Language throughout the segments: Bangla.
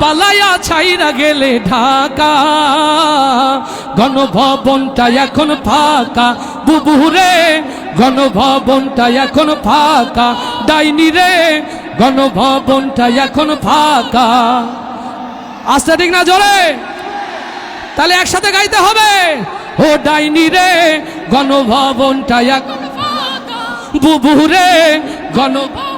পালাইয়া ছাইরা গেলে ঢাকা। গণভবনটা এখন ফাঁকা। বুবুরে, গণভবনটা এখন ফাঁকা। ডাইনি রে, গণভবনটা এখন ফাঁকা। আস্তে ঠিক না জোরে? তাহলে একসাথে গাইতে হবে। ও ডাইনি রে, গণভবনটা এখন বুবুরে, গণ চলে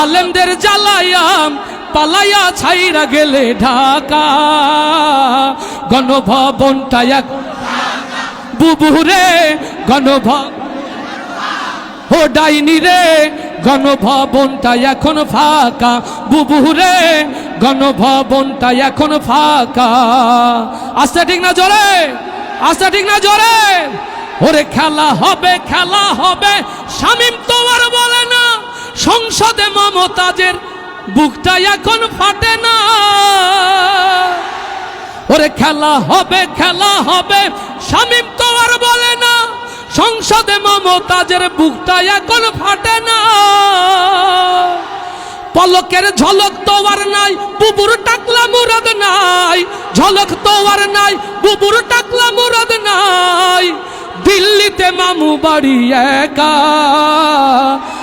আলেমদের জ্বালাইয়া, পালাইয়া ছাইরা গেলে ঢাকা। গণভবনটা এক। বুবুরে গণভব ও ডাইনি রে, গণভবনটা এখন ফাঁকা। বুবুরে, গণভবনটা এখন ফাঁকা। আস্তে ঠিক না জোরে? আস্তে ঠিক না জোরে? ওরে খেলা হবে খেলা হবে। শামিম তোমার বলে না। সংসদে মমতাজের বুকটা এখন ফাটে না। ওরে খেলা হবে খেলা হবে, শামিম তো আর বলে না, সংসদে মমতাজের বুকটা এখন ফাটে না। পলকের ঝলক তো আর নাই, বুবুর টাকলা মুরাদ নাই, ঝলক তো আর নাই, বুবুর টাকলা মুরাদ নাই। দিল্লিতে মামু বাড়ি একা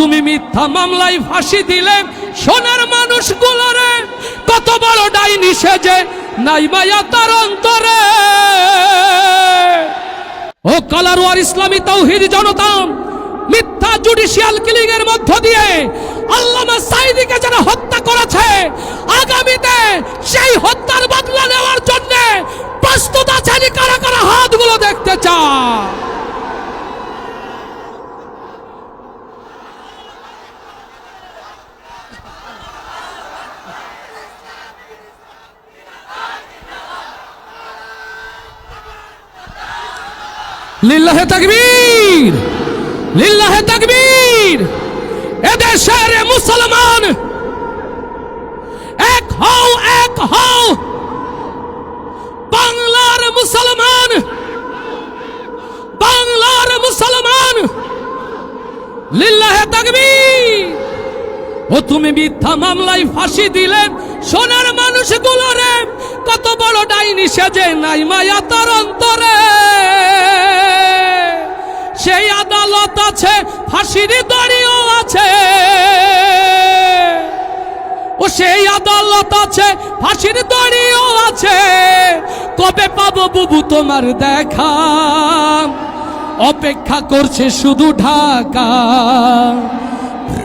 তুমি মিথ্যা মামলায় ফাঁসি দিলে সোনার মানুষগুলোরে কত বড় ডাইনি সেজে নাই মায়া তার অন্তরে। ও কালারোয়ার ইসলামী তৌহিদ জনতা, মিথ্যা জুডিশিয়াল কিলিং এর মধ্য দিয়ে আল্লামা সাইদিকে যারা হত্যা করেছে, আগামীতে সেই হত্যার বদলা নেওয়ার জন্য প্রস্তুত আছেন কারা কারা হাতগুলো দেখতে চায় লিল্লাহে তাকবীর লিল্লাহে তাকবীর। এদেশের মুসলমান, এক হও এক হও। বাংলার মুসলমান বাংলার মুসলমান, লিল্লাহে তাকবীর। ও তুমি মিথ্যা মামলায় ফাঁসি দিলেন। সোনার মানুষগুলোরে কত বড় ডাইনি সেজে নাই মায়া তার অন্তরে। সেই আদালত আছে, ফাঁসির দড়িও আছে। ও সেই আদালত আছে, ফাঁসির দড়িও আছে। কবে পাবো বুবু তোমার দেখা? অপেক্ষা করছে শুধু ঢাকা।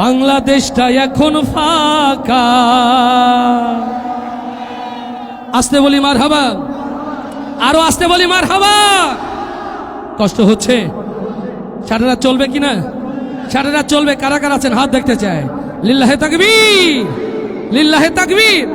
বাংলাদেশটা এখন ফাঁকা। আসতে বলি মার হাবা আরও আসতে বলি মার হাবা কষ্ট হচ্ছে। সাড়ে চলবে কিনা? রাত চলবে। কারা কারা আছেন? হাত দেখতে চায় লিল্লাহে তাকবীর। লিল্লাহে তাকবীর।